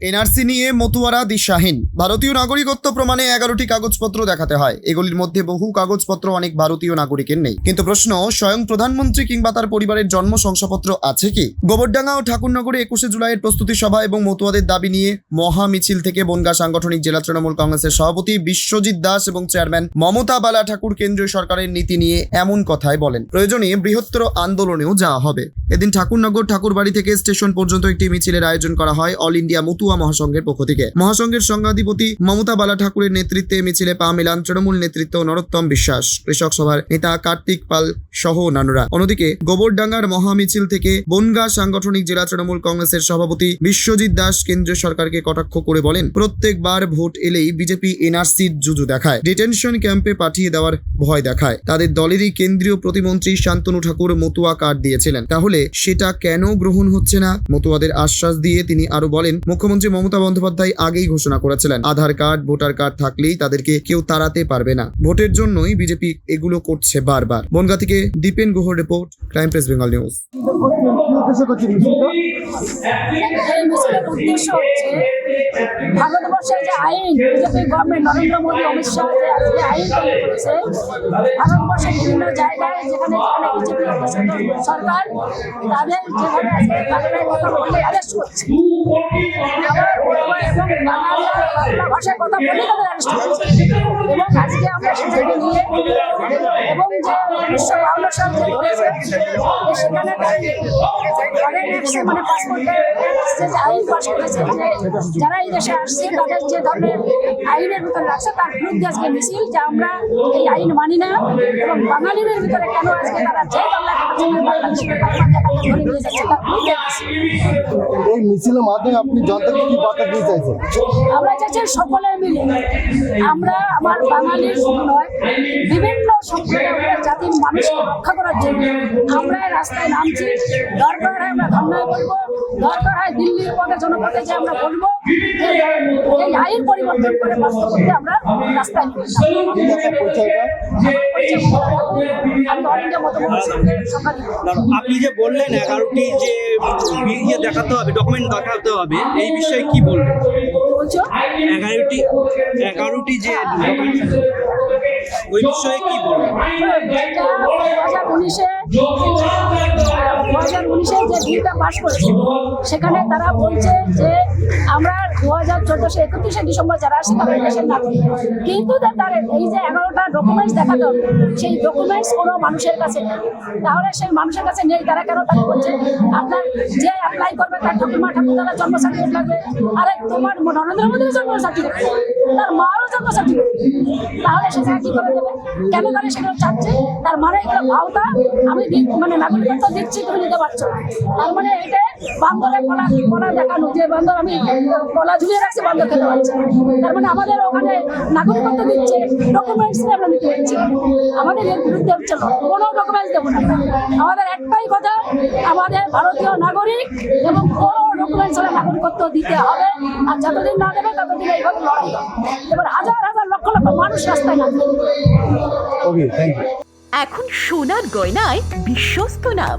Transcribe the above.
NRC নিয়ে মতুয়ারা দিশাহীন। ভারতীয় নাগরিকত্ব প্রমাণে এগারোটি কাগজপত্র দেখাতে হয়। এগুলির মধ্যে বহু কাগজপত্র অনেক ভারতীয় নাগরিকের নেই। কিন্তু প্রশ্ন, স্বয়ং প্রধানমন্ত্রী কিংবা তার পরিবারের জন্ম শংসাপত্র আছে কি? গোবরডাঙ্গা ও ঠাকুরনগরে একুশে জুলাইয়ের প্রস্তুতি সভা এবং মতুয়াদের দাবি নিয়ে মহা মিছিল থেকে বনগা সাংগঠনিক জেলা তৃণমূল কংগ্রেসের সভাপতি বিশ্বজিৎ দাস এবং চেয়ারম্যান মমতা বালা ঠাকুর কেন্দ্রীয় সরকারের নীতি নিয়ে এমন কথায় বলেন। প্রয়োজনে বৃহত্তর আন্দোলনেও যাওয়া হবে। এদিন ঠাকুরনগর ঠাকুরবাড়ি থেকে স্টেশন পর্যন্ত একটি মিছিলের আয়োজন করা হয় অল ইন্ডিয়া মতুয়া মহাসংঘের পক্ষ থেকে। মহাসংঘের সংঘাধিপতি মমতা বালা ঠাকুরের নেতৃত্বে মিছিলে পা মিলান তৃণমূল নেতৃত্ব নরোত্তম বিশ্বাস, কৃষক সভার নেতা কার্তিক পাল সহ অন্যান্যরা। অন্যদিকে গোবরডাঙ্গার মহা মিছিল থেকে বনগা সাংগঠনিক জেলা তৃণমূল কংগ্রেসের সভাপতি বিশ্বজিৎ দাস কেন্দ্রীয় সরকারকে কটাক্ষ করে বলেন, প্রত্যেকবার ভোট এলেই বিজেপি এনআরসির জুজু দেখায়, ডিটেনশন ক্যাম্পে পাঠিয়ে দেওয়ার ভয় দেখায়। তাদের দলেরই কেন্দ্রীয় প্রতিমন্ত্রী শান্তনু ঠাকুর মতুয়া কার্ড দিয়েছিলেন। তাহলে সেটা কেন গ্রহণ হচ্ছে না? মতুয়াদের আশ্বাস দিয়ে তিনি আরও বলেন, মুখ্যমন্ত্রী মমতা বন্দ্যোপাধ্যায় আগেই ঘোষণা করেছিলেন, আধার কার্ড, ভোটার কার্ড থাকলেই তাদেরকে কেউ তাড়াতে পারবে না। ভোটের জন্যই বিজেপি এগুলো করছে বারবার। বনগা থেকে Dipen Guha report, crime press Bengal news. ভারতবর্ষের যে আইন, বিজেপি গভর্নমেন্ট নরেন্দ্র মোদী, অমিত শাহ আইন তৈরি করেছে, ভারতবর্ষের বিভিন্ন জায়গায় যেখানে যেখানে বিজেপি সরকার তাদের যেভাবে আছে তাদের কথা বলে অ্যারেস্ট করছে ভাষায় কথা বলে তাদের অ্যারেস্ট করছে আজকে আমরা সেটাকে নিয়ে এবং যে উনিশশো বাউন্ন সাল যে ধরেছে সেখানে ফরেন এক্সে মানে যে আইন করেছে যারা এই দেশে আসছে তাদের যে ধরনের আইনের ভিতরে রাখছে তার বিরুদ্ধে আজকে মিছিল যে আমরা এই আইন মানি না এবং বাঙালিদের ভিতরে কেন আজকে তারা যে মিছিল। এই মিছিলের মাধ্যমে আপনি জনতাকে কি বার্তা দিতে চাইছেন আমরা চাইছি সকলে মিলে আমরা আমার বাঙালির শুধু নয় বিভিন্ন সম্প্রদায়ের জাতির মানুষকে রক্ষা করার জন্য আমরা রাস্তায় নামছি। দরকার হয় আমরা ধর্নায় বলব দরকার হয় দিল্লির পথে জনপথে যে আমরা বলব এই আইন পরিবর্তন করে বাস্তব করতে আমরা রাস্তায় আপনি যে বললেন এগারোটি যে দেখাতে হবে ডকুমেন্ট দেখাতে হবে এই বিষয়ে কি বলবেন? বলছো? এগারোটি এগারোটি যে document, ওই বিষয়ে কি বলব? দু হাজার উনিশে দু হাজার উনিশে যে বিলটা পাশ করেছে, সেখানে তারা বলছে যে আমরা দু হাজার চোদ্দশো একত্রিশে ডিসেম্বর যারা আসছে তাদের দেশের নাগরিক। কিন্তু তার এই যে এগারোটা ডকুমেন্টস দেখাতে হবে, সেই ডকুমেন্টস কোনো মানুষের কাছে নেই। তাহলে সেই মানুষের কাছে নেই, তারা কেন তাকে বলছে? আপনার যে অ্যাপ্লাই করবে তার ঠাকুরমা ঠাকুরদার জন্ম সার্টিফিকেট লাগবে, আরে তোমার নরেন্দ্র মোদীর জন্ম সার্টিফিকেট তার মারও জন্ম সার্টিফিকেট তাহলে সেটা কি করে দেবে? কেন তারা সেগুলো চাচ্ছে? তার মানে এগুলো ভাওতা আমি মানে নাগরিকত্ব দিচ্ছি তুমি নিতে পারছ? না। তার মানে এটা বান্দরের কলা কলা দেখানো? যে বান্দর আমি কলা ঝুলিয়ে রাখছি বান্দর খেতে পারছি তার মানে আমাদের ওখানে নাগরিকত্ব দিচ্ছে ডকুমেন্টস আমরা নিতে পারছি আমাদের এর বিরুদ্ধে হচ্ছে না। কোনো ডকুমেন্টস দেবো না। আমাদের একটাই কথা আমাদের ভারতীয় নাগরিক এবং কোনো ডকুমেন্টস হলে নাগরিকত্ব দিতে হবে। আর যতদিন না দেবে ততদিন এইভাবে লড়াই হবে। এবার হাজার হাজার লক্ষ লক্ষ মানুষ রাস্তায় ইউ এখন সোনার গয়নায় বিশ্বস্ত নাম।